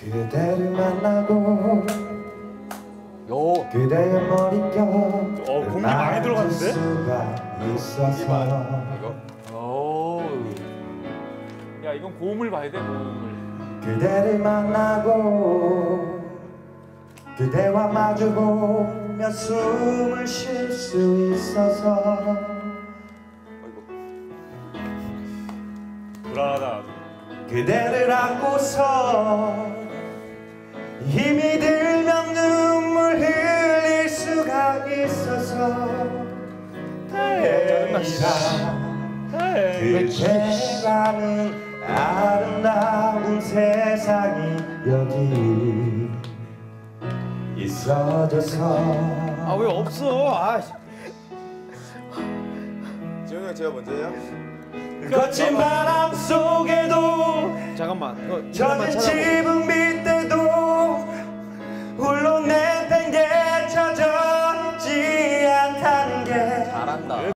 그대를 만나고 요. 그대의 머릿결 어, 공이 많이 들어갔는데? 이거. 오. 야 이건 고음을 봐야 돼 고음을. 그대를 만나고 그대와 마주보며 숨을 쉴 수 있어서 불안하다. 그대를 안고서 힘이 들면 눈물 흘릴 수가 있어서 다행이다 그대라는 아름다운 세상이 여기 있어줘서 아 왜 없어? 아, 씨. 지훈이 형 제가 먼저예요? 거친 바람 속에도 잠깐만. 젖은 찾아보. 지붕 밑